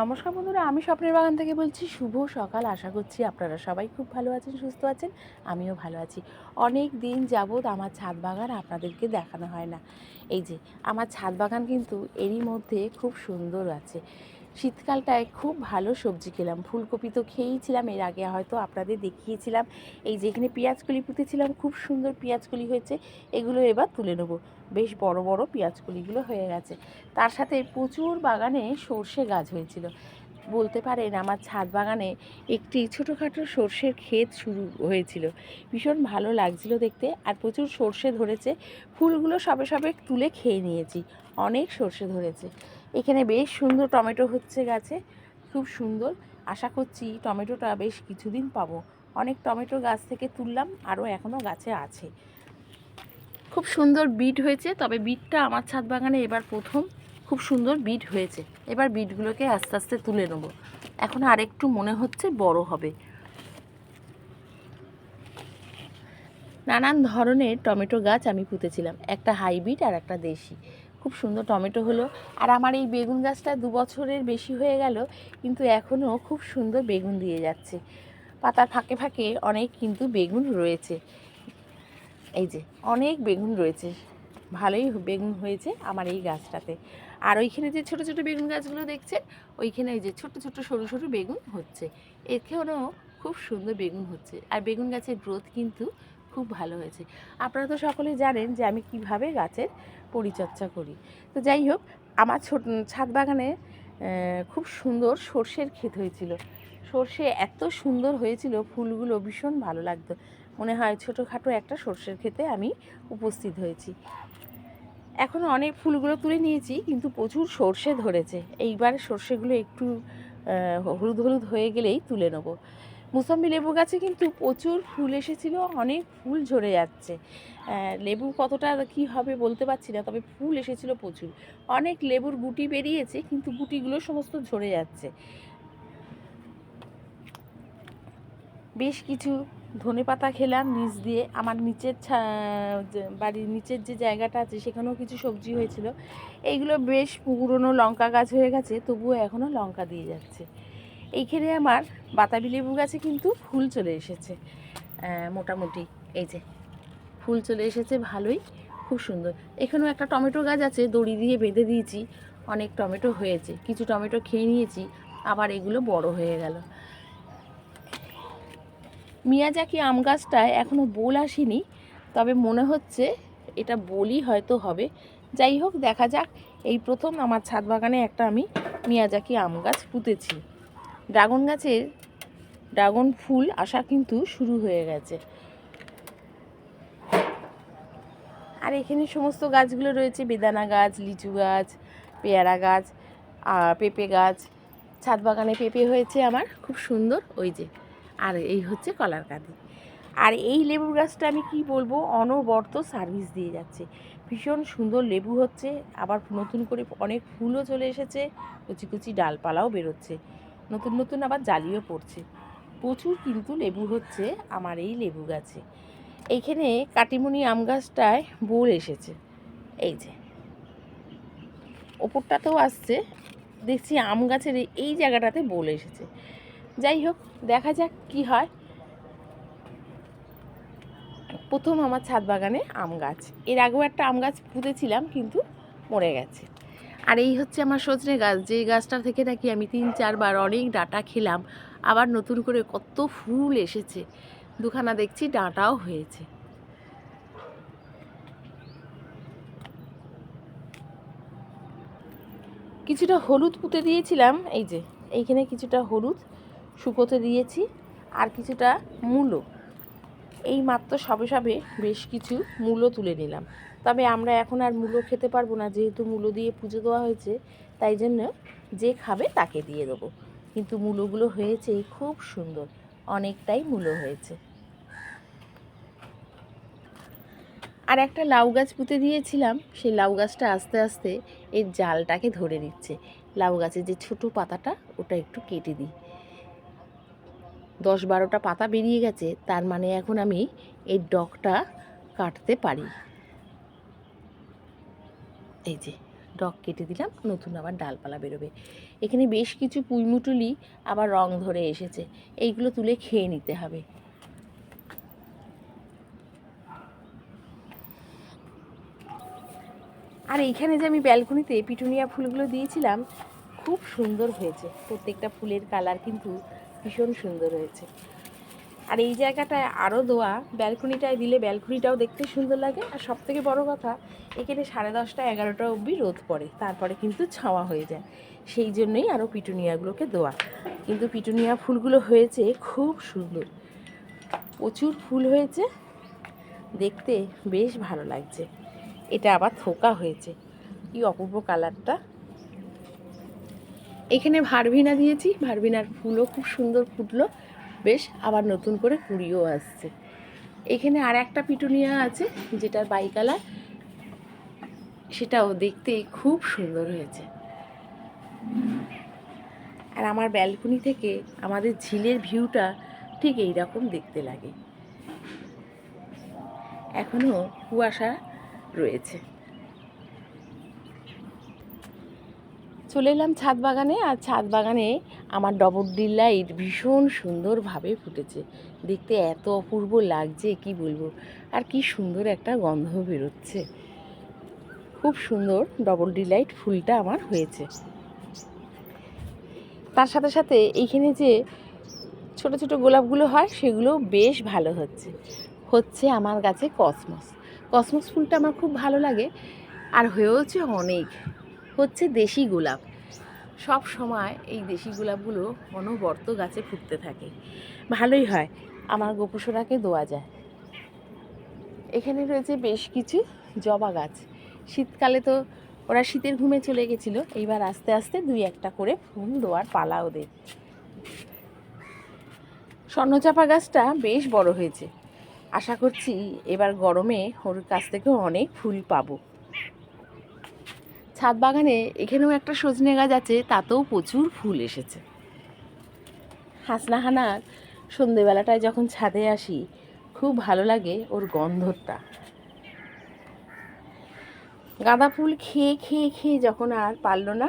নমস্কার বন্ধুরা, আমি স্বপ্নের বাগান থেকে বলছি, শুভ সকাল। আশা করছি আপনারা সবাই খুব ভালো আছেন, সুস্থ আছেন, আমিও ভালো আছি। অনেক দিন যাবৎ আমার ছাদ বাগান আপনাদেরকে দেখানো হয় না। এই যে, আমার ছাদ বাগান কিন্তু এরই মধ্যে খুব সুন্দর আছে। শীতকালটায় খুব ভালো সবজি খেলাম। ফুলকপি তো খেয়েইছিলাম, এর আগে হয়তো আপনাদের দেখিয়েছিলাম। এই যে এখানে পেঁয়াজকলি পুঁতেছিলাম, খুব সুন্দর পেঁয়াজকলি হয়েছে, এগুলো এবার তুলে নেব। বেশ বড় বড় পেঁয়াজকলিগুলো হয়ে গেছে। তার সাথে প্রচুর বাগানে সর্ষে গাছ হয়েছিল। বলতে পারেন আমার ছাদ বাগানে একটি ছোটোখাটো সর্ষের ক্ষেত শুরু হয়েছিল। ভীষণ ভালো লাগছিল দেখতে আর প্রচুর সর্ষে ধরেছে। ফুলগুলো সবে সবে তুলে খেয়ে নিয়েছি। অনেক সর্ষে ধরেছে। এখানে বেশ সুন্দর টমেটো হচ্ছে গাছে। খুব সুন্দর। আশা করছি টমেটোটা বেশ কিছুদিন পাবো। অনেক টমেটো গাছ থেকে তুললাম, আরও এখনও গাছে আছে। খুব সুন্দর বিট হয়েছে, তবে বিটটা আমার ছাদ বাগানে এবার প্রথম। খুব সুন্দর বিট হয়েছে। এবার বিটগুলোকে আস্তে আস্তে তুলে নেব। এখন আর একটু মনে হচ্ছে বড় হবে। নানান ধরনের টমেটো গাছ আমি পুঁতেছিলাম। একটা হাইব্রিড আর একটা দেশি। খুব সুন্দর টমেটো হলো। আর আমার এই বেগুন গাছটা দু বছরের বেশি হয়ে গেল, কিন্তু এখনও খুব সুন্দর বেগুন দিয়ে যাচ্ছে। পাতার ফাঁকে ফাঁকে অনেক কিন্তু বেগুন রয়েছে। এই যে, অনেক বেগুন রয়েছে। ভালোই বেগুন হয়েছে আমার এই গাছটাতে। আর ওইখানে যে ছোট ছোট বেগুন গাছগুলো দেখছেন, ওইখানে এই যে ছোট ছোট সরু সরু বেগুন হচ্ছে। এখানেও খুব সুন্দর বেগুন হচ্ছে। আর বেগুন গাছের গ্রোথ কিন্তু খুব ভালো হয়েছে। আপনারা তো সকলেই জানেন যে আমি কীভাবে গাছের পরিচর্যা করি। তো যাই হোক, আমার ছোট ছাদ বাগানে খুব সুন্দর সর্ষের ক্ষেত হয়েছিল। সর্ষে এত সুন্দর হয়েছিল, ফুলগুলো ভীষণ ভালো লাগতো। মনে হয় ছোটোখাটো একটা সর্ষের ক্ষেতে আমি উপস্থিত হয়েছি। এখনও অনেক ফুলগুলো তুলে নিয়েছি, কিন্তু প্রচুর সর্ষে ধরেছে। এইবার সর্ষেগুলো একটু হলুদ হলুদ হয়ে গেলেই তুলে নেব। মুসম্বি লেবু গাছে কিন্তু প্রচুর ফুল এসেছিল, অনেক ফুল ঝরে যাচ্ছে। লেবু কতটা কি হবে বলতে পারছি না, তবে ফুল এসেছিল প্রচুর। অনেক লেবুর গুটি বেরিয়েছে, কিন্তু গুটিগুলো সমস্ত ঝরে যাচ্ছে। বেশ কিছু ধনে পাতা খেলাম, নিচ দিয়ে আমার নিচের বাড়ির নিচের যে জায়গাটা আছে সেখানেও কিছু সবজি হয়েছিল। এইগুলো বেশ পুরনো লঙ্কা গাছ হয়ে গেছে, তবুও এখনও লঙ্কা দিয়ে যাচ্ছে। এইখানে আমার বাতাবি লেবু গাছে কিন্তু ফুল চলে এসেছে। মোটামুটি এই যে, ফুল চলে এসেছে ভালোই, খুব সুন্দর। এখানেও একটা টমেটো গাছ আছে, দড়ি দিয়ে বেঁধে দিয়েছি, অনেক টমেটো হয়েছে। কিছু টমেটো খেয়ে নিয়েছি, আবার এগুলো বড় হয়ে গেল। মিয়াজাকি আম গাছটায় এখনও বোল আসেনি, তবে মনে হচ্ছে এটা বলি হয়তো হবে। যাই হোক, দেখা যাক। এই প্রথম আমার ছাদ বাগানে একটা আমি মিয়াজাকি আম গাছ পুঁতেছি। ড্রাগন গাছের ড্রাগন ফুল আসা কিন্তু শুরু হয়ে গেছে। আর এখানে সমস্ত গাছগুলো রয়েছে, বেদানা গাছ, লিচু গাছ, পেয়ারা গাছ পেঁপে গাছ। ছাদ বাগানে পেঁপে হয়েছে আমার, খুব সুন্দর। ওই যে আর এই হচ্ছে কলার কাঁদি। আর এই লেবু গাছটা আমি কি বলব, অনবর্ত সার্ভিস দিয়ে যাচ্ছে। ভীষণ সুন্দর লেবু হচ্ছে, আবার নতুন করে অনেক ফুলও চলে এসেছে, কুচি কুচি ডালপালাও বেরোচ্ছে। নতুন নতুন আবার জালিও পড়ছে। প্রচুর কিন্তু লেবু হচ্ছে আমার এই লেবু গাছে। এইখানে কাটিমুনি আম গাছটায় বোল এসেছে। এই যে। ওপরটাতেও আসছে। দেখছি আম গাছের এই- এই জায়গাটাতে বোল এসেছে। যাই হোক, দেখা যাক কি হয়। প্রথম আমার ছাদ বাগানে আম গাছ। এর আগেও একটা আম গাছ পুঁতেছিলাম, কিন্তু মরে গেছে। আর এই হচ্ছে আমার সজনে গাছ যে গাছটা থেকে নাকি আমি তিন, চারবার অনেক ডাঁটা খেলাম, আবার নতুন করে কত ফুল এসেছে। দুখানা দেখছি ডাঁটাও হয়েছে। কিছুটা হলুদ পুঁতে দিয়েছিলাম, এই যে, এইখানে কিছুটা হলুদ। শুকোতে দিয়েছি আর কিছুটা মূলো এই মাত্র সবে সবে বেশ কিছু মূলো তুলে নিলাম। তবে আমরা এখন আর মূলো খেতে পারব না, যেহেতু মূলো দিয়ে পুজো দেওয়া হয়েছে, তাই জন্য যে খাবে তাকে দিয়ে দেবো। কিন্তু মূলোগুলো হয়েছে খুব সুন্দর, অনেকটাই মূলো হয়েছে। আর একটা লাউ গাছ পুঁতে দিয়েছিলাম, সেই লাউ গাছটা আস্তে আস্তে এর জালটাকে ধরে নিচ্ছে। লাউ গাছের যে ছোটো পাতাটা, ওটা একটু কেটে দিই। দশ বারোটা পাতা বেরিয়ে গেছে, তার মানে এখন আমি এই ডগটা কাটতে পারি। এই যে, ডগ কেটে দিলাম, নতুন আবার ডালপালা বেরোবে। এখানে বেশ কিছু পুইমুটুলি আবার রং ধরে এসেছে, এইগুলো তুলে খেয়ে নিতে হবে। আর এইখানে যে আমি ব্যালকনিতে পিটুনিয়া ফুলগুলো দিয়েছিলাম, খুব সুন্দর হয়েছে, প্রত্যেকটা ফুলের কালার কিন্তু ভীষণ সুন্দর হয়েছে। আর এই জায়গাটায় আরও দোয়া, ব্যালকনিটায় দিলে ব্যালকনিটাও দেখতে সুন্দর লাগে। আর সব থেকে বড়ো কথা, এখানে সাড়ে দশটা এগারোটা অবধি রোদ পড়ে, তারপরে কিন্তু ছাওয়া হয়ে যায়। সেই জন্যই আরও পিটুনিয়াগুলোকে দোয়া। কিন্তু পিটুনিয়া ফুলগুলো হয়েছে খুব সুন্দর। প্রচুর ফুল হয়েছে, দেখতে বেশ ভালো লাগছে। এটা আবার থোকা হয়েছে। কি অপূর্ব কালারটা। এখানে ভারভিনা দিয়েছি। ভারভিনার ফুলও খুব সুন্দর ফুটলো। বেশ, আবার নতুন করে কুড়িও আসছে। এখানে আর একটা পিটুনিয়া আছে, যেটার বাই কালার। সেটাও দেখতে খুব সুন্দর হয়েছে। আর আমার ব্যালকনি থেকে আমাদের ঝিলের ভিউটা ঠিক এই রকম দেখতে লাগে। এখনও কুয়াশা রয়েছে। চলে এলাম ছাদ বাগানে আর ছাদ বাগানে আমার ডবর লাইট ভীষণ সুন্দরভাবে ফুটেছে। দেখতে এত অপূর্ব লাগছে, কি বলব? আর কি সুন্দর একটা গন্ধ বেরোচ্ছে। খুব সুন্দর ডবল ডিলাইট ফুলটা আমার হয়েছে। তার সাথে সাথে এইখানে যে ছোট ছোট গোলাপগুলো হয়, সেগুলো বেশ ভালো হচ্ছে। হচ্ছে আমার গাছে কসমস। কসমস ফুলটা আমার খুব ভালো লাগে। আর হয়েওছে অনেক। হচ্ছে দেশি গোলাপ। সব সময় এই দেশি গোলাপগুলো অনবর্ত গাছে ফুটতে থাকে। ভালোই হয় আমার গোপুসোনাকে দোয়া যায়। এখানে রয়েছে বেশ কিছু জবা গাছ। শীতকালে তো ওরা শীতের ঘুমে চলে গেছিল এইবার আস্তে আস্তে দুই একটা করে ফুল দেওয়ার পালা ওদের। স্বর্ণচাপা গাছটা বেশ বড় হয়েছে। আশা করছি এবার গরমে ওর কাছ থেকে অনেক ফুল পাবো। ছাদ বাগানে এখানেও একটা সজনে গাছ আছে, তাতেও প্রচুর ফুল এসেছে। হাসনাহানার সন্ধেবেলাটায় যখন ছাদে আসি, খুব ভালো লাগে ওর গন্ধটা। গাঁদা ফুল খেয়ে খেয়ে খেয়ে যখন আর পারল না,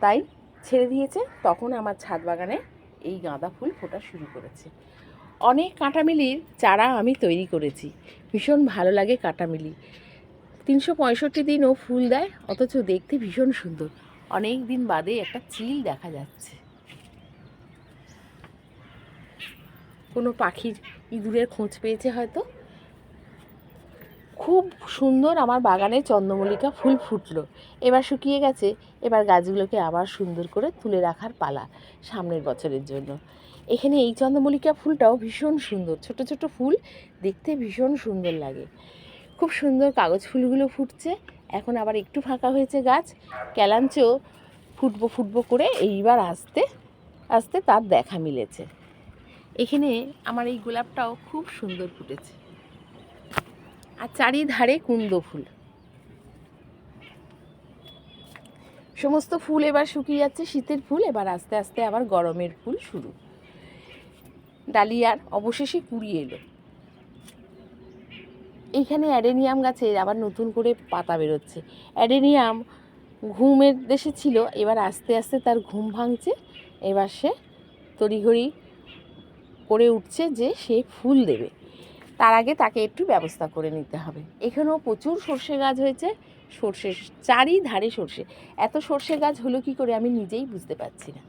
তাই ছেড়ে দিয়েছে, তখন আমার ছাদ বাগানে এই গাঁদা ফুল ফোটা শুরু করেছে। অনেক কাঁটামিলির চারা আমি তৈরি করেছি। ভীষণ ভালো লাগে কাঁটামিলি। তিনশো পঁয়ষট্টি দিনও ফুল দেয়, অথচ দেখতে ভীষণ সুন্দর। অনেক দিন বাদে একটা চিল দেখা যাচ্ছে। কোনো পাখির ইঁদুরের খোঁজ পেয়েছে হয়তো? খুব সুন্দর আমার বাগানে চন্দ্রমল্লিকা ফুল ফুটলো। এবার শুকিয়ে গেছে, এবার গাছগুলোকে আবার সুন্দর করে তুলে রাখার পালা সামনের বছরের জন্য। এখানে এই চন্দ্রমল্লিকা ফুলটাও ভীষণ সুন্দর, ছোট ছোট ফুল দেখতে ভীষণ সুন্দর লাগে। খুব সুন্দর কাগজ ফুলগুলো ফুটছে। এখন আবার একটু ফাঁকা হয়েছে গাছ। ক্যালাঞ্চো ফুটবো ফুটবো করে এইবার আসতে আসতে তার দেখা মিলেছে। এখানে আমার এই গোলাপটাও খুব সুন্দর ফুটেছে। আর চারিধারে কুন্দ ফুল। সমস্ত ফুল এবার শুকিয়ে যাচ্ছে, শীতের ফুল। এবার আস্তে আস্তে আবার গরমের ফুল শুরু। ডালিয়ার অবশেষে কুড়িয়ে এলো। এইখানে অ্যাডেনিয়াম গাছে আবার নতুন করে পাতা বেরোচ্ছে। অ্যাডেনিয়াম ঘুমের দেশে ছিল, এবার আস্তে আস্তে তার ঘুম ভাঙছে। এবার সে তড়িঘড়ি করে উঠছে যে সে ফুল দেবে। তার আগে তাকে একটু ব্যবস্থা করে নিতে হবে। এখানেও প্রচুর সর্ষে গাছ হয়েছে সর্ষে চারিধারে সর্ষে। এত সর্ষে গাছ হলো কি করে আমি নিজেই বুঝতে পারছি না।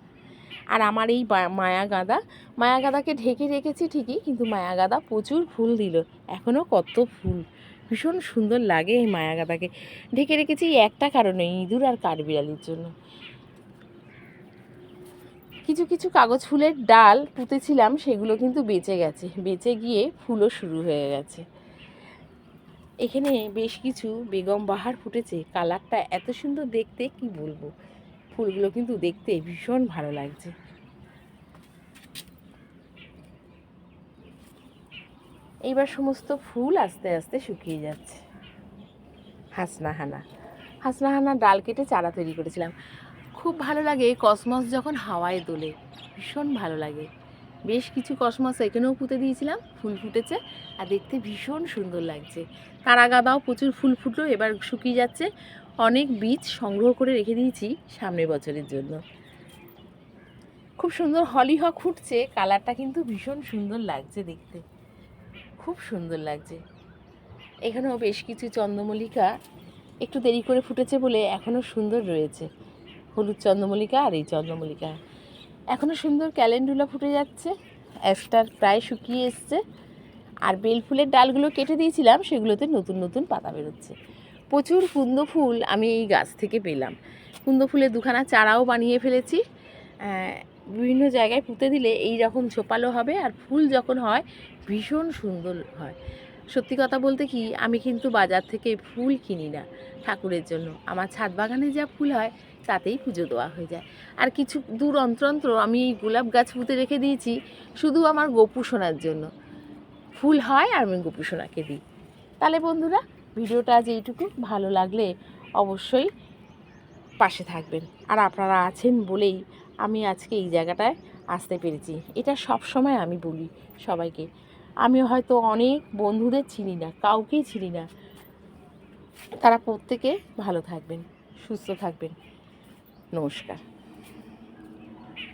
আর আমার এই মায়া গাঁদা, মায়া গাঁদাকে ঢেকে রেখেছি ঠিকই, কিন্তু মায়া গাঁদা প্রচুর ফুল দিল। এখনও কত ফুল। ভীষণ সুন্দর লাগে এই মায়া গাঁদাকে। ঢেকে রেখেছি একটা কারণে ইঁদুর আর কাঠবিড়ালির জন্য। কিছু কিছু কাগজ ফুলের ডাল পুঁতেছিলাম, সেগুলো কিন্তু বেঁচে গেছে। বেঁচে গিয়ে ফুলও শুরু হয়ে গেছে। এখানে বেশ কিছু বেগম বাহার ফুটেছে। কালারটা এত সুন্দর দেখতে, কি বলব? ফুলগুলো কিন্তু দেখতে ভীষণ ভালো লাগছে। এইবার সমস্ত ফুল আস্তে আস্তে শুকিয়ে যাচ্ছে। হাসনাহানা হাসনাহানা ডাল কেটে চারা তৈরি করেছিলাম। খুব ভালো লাগে কসমস যখন হাওয়ায় দোলে। ভীষণ ভালো লাগে। বেশ কিছু কসমস এখানেও পুঁতে দিয়েছিলাম, ফুল ফুটেছে আর দেখতে ভীষণ সুন্দর লাগছে। তারা গাঁদাও প্রচুর ফুল ফুটলো, এবার শুকিয়ে যাচ্ছে। অনেক বীজ সংগ্রহ করে রেখে দিয়েছি সামনের বছরের জন্য। খুব সুন্দর হলিহক ফুটছে, কালারটা কিন্তু ভীষণ সুন্দর লাগছে দেখতে। খুব সুন্দর লাগছে। এখানেও বেশ কিছু চন্দ্রমল্লিকা একটু দেরি করে ফুটেছে বলে এখনও সুন্দর রয়েছে। হলুদ চন্দ্রমল্লিকা আর এই চন্দ্রমল্লিকা। এখনও সুন্দর ক্যালেন্ডুলা ফুটে যাচ্ছে অ্যাস্টার প্রায় শুকিয়ে এসছে। আর বেল ফুলের ডালগুলো কেটে দিয়েছিলাম, সেগুলোতে নতুন নতুন পাতা বেরোচ্ছে। প্রচুর কুন্দ ফুল আমি এই গাছ থেকে পেলাম। কুন্দ ফুলের দুখানা চারাও বানিয়ে ফেলেছি। বিভিন্ন জায়গায় পুঁতে দিলে এই রকম ঝোপালো হবে আর ফুল যখন হয়, ভীষণ সুন্দর হয়। সত্যি কথা বলতে কি, আমি কিন্তু বাজার থেকে ফুল কিনি না ঠাকুরের জন্য। আমার ছাদ বাগানে যা ফুল হয়, তাতেই পুজো দেওয়া হয়ে যায়। আর কিছু দূর অন্তর অন্তর আমি এই গোলাপ গাছ পুঁতে রেখে দিয়েছি, শুধু আমার গোপু সোনার জন্য। ফুল হয় আর আমি গোপু সোনাকে দিই। তাহলে বন্ধুরা ভিডিওটা আজ এইটুকু। ভালো লাগলে অবশ্যই পাশে থাকবেন। আর আপনারা আছেন বলেই আমি আজকে এই জায়গাটায় আসতে পেরেছি। এটা সব সময় আমি বলি সবাইকে। আমি হয়তো অনেক বন্ধুদের চিনি না, কাউকেই চিনি না। তারা প্রত্যেকে ভালো থাকবেন, সুস্থ থাকবেন। নমস্কার।